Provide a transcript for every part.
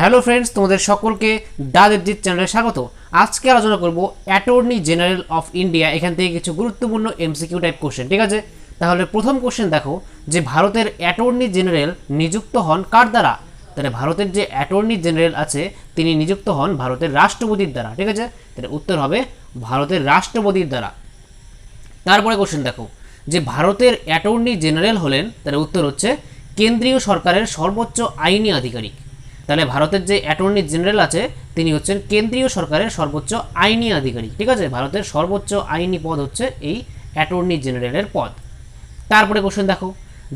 Hello friends, তোমাদের সকলকে দাদেবজিৎ চ্যানেলে স্বাগত। আজকে আলোচনা করব অ্যাটর্নি জেনারেল অফ ইন্ডিয়া, এখান থেকে কিছু গুরুত্বপূর্ণ এমসিকিউ টাইপ কোশ্চেন, ঠিক আছে? তাহলে প্রথম কোশ্চেন দেখো, যে ভারতের অ্যাটর্নি জেনারেল নিযুক্ত হন কার দ্বারা? তাহলে ভারতের যে অ্যাটর্নি জেনারেল আছে, তিনি নিযুক্ত হন ভারতের রাষ্ট্রপতির দ্বারা, ঠিক আছে? তাহলে উত্তর হবে ভারতের রাষ্ট্রপতির দ্বারা। তারপরে কোশ্চেন দেখো, যে ভারতের অ্যাটর্নি জেনারেল হলেন, তাহলে উত্তর হচ্ছে কেন্দ্রীয় সরকারের সর্বোচ্চ আইনি আধিকারিক। তাহলে ভারতের যে অ্যাটর্নি জেনারেল আছে, তিনি হচ্ছেন কেন্দ্রীয় সরকারের সর্বোচ্চ আইনি আধিকারিক। ঠিক আছে? ভারতের সর্বোচ্চ আইনি পদ হচ্ছে এই অ্যাটর্নি জেনারেলের পদ। তারপরে কোশ্চেন দেখো,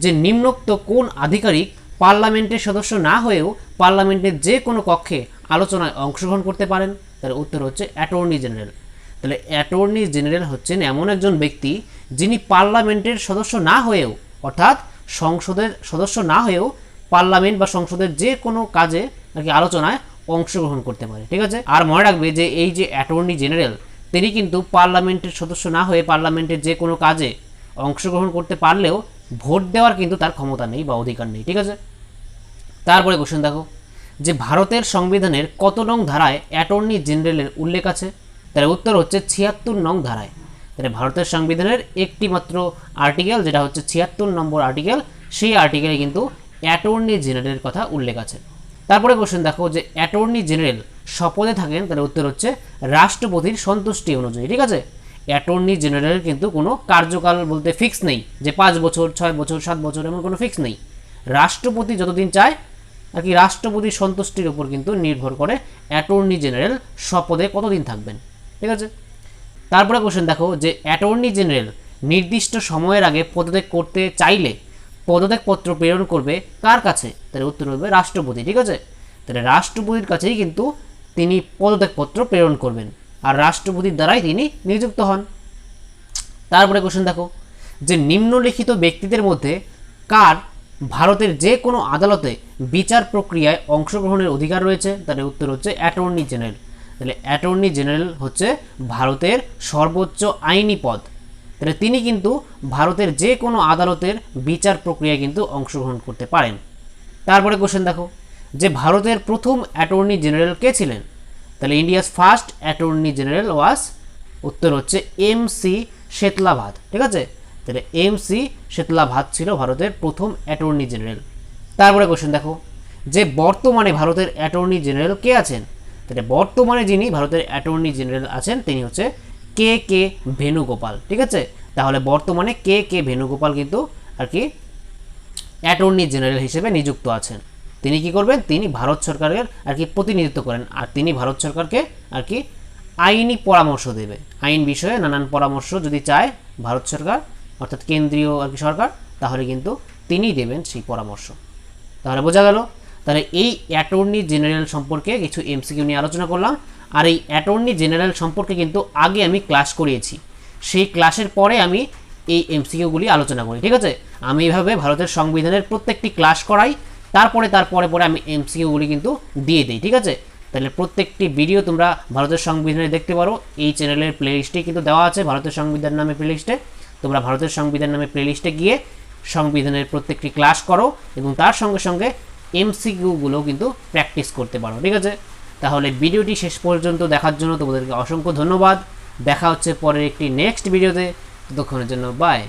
যে নিম্নোক্ত কোন আধিকারিক পার্লামেন্টের সদস্য না হয়েও পার্লামেন্টের যে কোনো কক্ষে আলোচনায় অংশগ্রহণ করতে পারেন? তার উত্তর হচ্ছে অ্যাটর্নি জেনারেল। তাহলে অ্যাটর্নি জেনারেল হচ্ছেন এমন একজন ব্যক্তি যিনি পার্লামেন্টের সদস্য না হয়েও, অর্থাৎ সংসদের সদস্য না হয়েও পার্লামেন্ট বা সংসদের যে কোনো কাজে আর কি আলোচনায় অংশগ্রহণ করতে পারে, ঠিক আছে? আর মনে রাখবে যে এই যে অ্যাটর্নি জেনারেল, তিনি কিন্তু পার্লামেন্টের সদস্য না হয়ে পার্লামেন্টের যে কোনো কাজে অংশগ্রহণ করতে পারলেও ভোট দেওয়ার কিন্তু তার ক্ষমতা নেই বা অধিকার নেই, ঠিক আছে? তারপরে কোশ্চেন দেখো, যে ভারতের সংবিধানের কত নং ধারায় অ্যাটর্নি জেনারেলের উল্লেখ আছে? তার উত্তর হচ্ছে ছিয়াত্তর নং ধারায়। তাহলে ভারতের সংবিধানের একটি মাত্র আর্টিকেল যেটা হচ্ছে ছিয়াত্তর নম্বর আর্টিকেল সেই আর্টিকেলে কিন্তু অ্যাটর্নি জেনারেলের কথা উল্লেখ আছে। তারপরে কোশ্চেন দেখো যে অ্যাটর্নি জেনারেল শপথে থাকেন, তার উত্তর হচ্ছে রাষ্ট্রপতির সন্তুষ্টি অনুযায়ী, ঠিক আছে? অ্যাটর্নি জেনারেলের কিন্তু কোনো কার্যকাল বলতে ফিক্স নেই, যে পাঁচ বছর, ছয় বছর, সাত বছর এমন কোনো ফিক্স নেই। রাষ্ট্রপতি যতদিন চায়, আর কি রাষ্ট্রপতির সন্তুষ্টির উপর কিন্তু নির্ভর করে অ্যাটর্নি জেনারেল শপথে কতদিন থাকবেন, ঠিক আছে? তারপরে কোশ্চেন দেখো যে অ্যাটর্নি জেনারেল নির্দিষ্ট সময়ের আগে পদত্যাগ করতে চাইলে পদত্যাগপত্র প্রেরণ করবে কার কাছে? তাহলে উত্তর হবে রাষ্ট্রপতি, ঠিক আছে? তাহলে রাষ্ট্রপতির কাছেই কিন্তু তিনি পদত্যাগপত্র প্রেরণ করবেন। আর রাষ্ট্রপতির দ্বারাই তিনি নিযুক্ত হন। তারপরে কোশ্চেন দেখো, যে নিম্নলিখিত ব্যক্তিদের মধ্যে কার ভারতের যে কোনো আদালতে বিচার প্রক্রিয়ায় অংশগ্রহণের অধিকার রয়েছে? তাহলে উত্তর হচ্ছে অ্যাটর্নি জেনারেল তাহলে অ্যাটর্নি জেনারেল হচ্ছে ভারতের সর্বোচ্চ আইনি পদ। তাহলে তিনি কিন্তু ভারতের যে কোনো আদালতের বিচার প্রক্রিয়ায় কিন্তু অংশগ্রহণ করতে পারেন। তারপরে কোশ্চেন দেখো, যে ভারতের প্রথম অ্যাটর্নি জেনারেল কে ছিলেন? তাহলে India's first attorney general was উত্তর হচ্ছে এম সি শেতলাভাত ঠিক আছে? তাহলে এম সি শেতলাভাত ছিল ভারতের প্রথম অ্যাটর্নি জেনারেল। তারপরে কোশ্চেন দেখো, যে বর্তমানে ভারতের অ্যাটর্নি জেনারেল কে আছেন? তাহলে বর্তমানে যিনি ভারতের অ্যাটর্নি জেনারেল আছেন, তিনি হচ্ছে কে কে ভেনুগোপাল ঠিক আছে? তাহলে বর্তমানে কে কে ভেনুগোপাল কিন্তু আর কি অ্যাটর্নি জেনারেল হিসেবে নিযুক্ত আছেন। তিনি কি করবেন? তিনি ভারত সরকারের আর কি প্রতিনিধিত্ব করেন আর তিনি ভারত সরকারকে আর কি আইনি পরামর্শ দেবে। আইন বিষয়ে নানান পরামর্শ যদি চায় ভারত সরকার, অর্থাৎ কেন্দ্রীয় আর কি সরকার, তাহলে কিন্তু তিনিই দেবেন সেই পরামর্শ। তাহলে বোঝা গেল? তাহলে এই অ্যাটর্নি জেনারেল সম্পর্কে কিছু এমসিকিউ নিয়ে আলোচনা করলাম। আর এই অ্যাটর্নি জেনারেল সম্পর্কে কিন্তু আগে আমি ক্লাস করিয়েছি। সেই ক্লাসের পরে আমি এই এমসিকিউগুলি আলোচনা করি, ঠিক আছে? আমি এইভাবে ভারতের সংবিধানের প্রত্যেকটি ক্লাস করাই, তারপরে তারপরে পরে আমি এমসিকিউগুলি কিন্তু দিয়ে দিই, ঠিক আছে? তাহলে প্রত্যেকটি ভিডিও তোমরা ভারতের সংবিধানে দেখতে পারো। এই চ্যানেলের প্লেলিস্টে কিন্তু দেওয়া আছে, ভারতের সংবিধান নামে প্লেলিস্টে তোমরা ভারতের সংবিধান নামে প্লেলিস্টে গিয়ে সংবিধানের প্রত্যেকটি ক্লাস করো এবং তার সঙ্গে সঙ্গে এমসিকিউগুলো কিন্তু প্র্যাকটিস করতে পারো, ঠিক আছে? তাহলে ভিডিওটি শেষ পর্যন্ত দেখার জন্য তোমাদেরকে অসংখ্য ধন্যবাদ। দেখা হচ্ছে পরের একটি নেক্সট ভিডিওতে ততক্ষণের জন্য বাই